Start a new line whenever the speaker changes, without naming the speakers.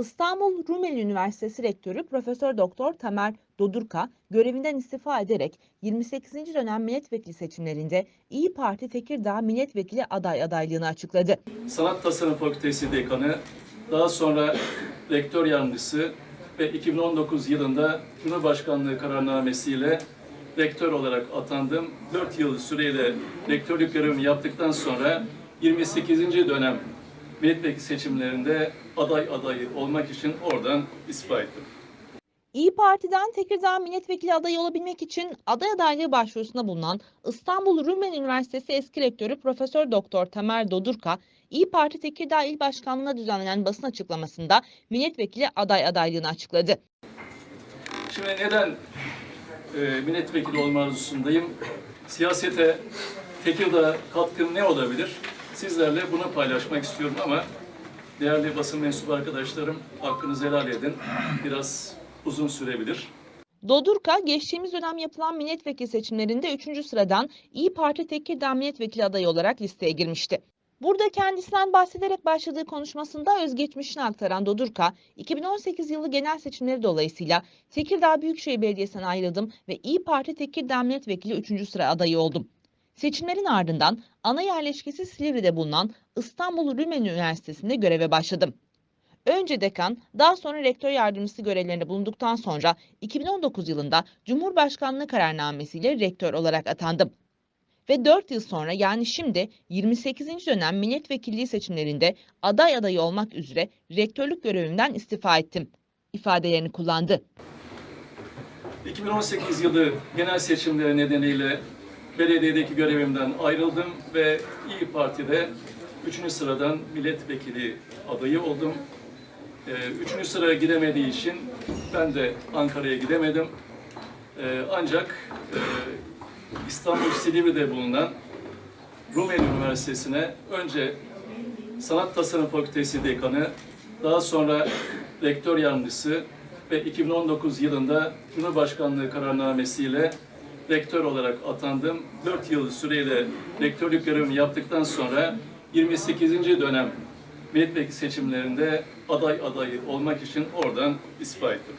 İstanbul Rumeli Üniversitesi Rektörü Profesör Doktor Tamer Dodurka görevinden istifa ederek 28. dönem milletvekili seçimlerinde İyi Parti Tekirdağ milletvekili aday adaylığını açıkladı.
Sanat Tasarım Fakültesi Dekanı, daha sonra Rektör Yardımcısı ve 2019 yılında Cumhurbaşkanlığı kararnamesiyle rektör olarak atandım. 4 yıl süreyle rektörlük görevimi yaptıktan sonra 28. dönem milletvekili seçimlerinde aday adayı olmak için oradan istifa ettim.
İyi Parti'den Tekirdağ milletvekili adayı olabilmek için aday adaylığı başvurusunda bulunan İstanbul Rumeli Üniversitesi eski rektörü Profesör Doktor Tamer Dodurka, İyi Parti Tekirdağ İl Başkanlığı'na düzenlenen basın açıklamasında milletvekili aday adaylığını açıkladı.
Şimdi neden e, milletvekili olma arzusundayım? Siyasete Tekirdağ katkım ne olabilir? Sizlerle bunu paylaşmak istiyorum ama değerli basın mensubu arkadaşlarım hakkınızı helal edin. Biraz uzun sürebilir.
Dodurka, geçtiğimiz dönem yapılan milletvekili seçimlerinde 3. sıradan İyi Parti Tekirdağ milletvekili adayı olarak listeye girmişti. Burada kendisinden bahsederek başladığı konuşmasında özgeçmişini aktaran Dodurka, 2018 yılı genel seçimleri dolayısıyla Tekirdağ Büyükşehir Belediyesi'ne ayrıldım ve İyi Parti Tekirdağ milletvekili 3. sıra adayı oldum. Seçimlerin ardından ana yerleşkesi Silivri'de bulunan İstanbul Rumeli Üniversitesi'nde göreve başladım. Önce dekan, daha sonra rektör yardımcısı görevlerinde bulunduktan sonra 2019 yılında Cumhurbaşkanlığı kararnamesiyle rektör olarak atandım. Ve 4 yıl sonra yani şimdi 28. dönem milletvekilliği seçimlerinde aday adayı olmak üzere rektörlük görevimden istifa ettim ifadelerini kullandı.
2018 yılı genel seçimleri nedeniyle belediyedeki görevimden ayrıldım ve İyi Parti'de 3. sıradan milletvekili adayı oldum. 3. sıraya gidemediği için ben de Ankara'ya gidemedim. Ee, Ancak e, İstanbul Silivri'de bulunan Rumeli Üniversitesi'ne önce Sanat Tasarım Fakültesi Dekanı, daha sonra Rektör Yardımcısı ve 2019 yılında Cumhurbaşkanlığı kararnamesiyle rektör olarak atandım. 4 yıl süreyle rektörlük görevimi yaptıktan sonra 28. dönem milletvekili seçimlerinde aday adayı olmak için oradan istifa ettim.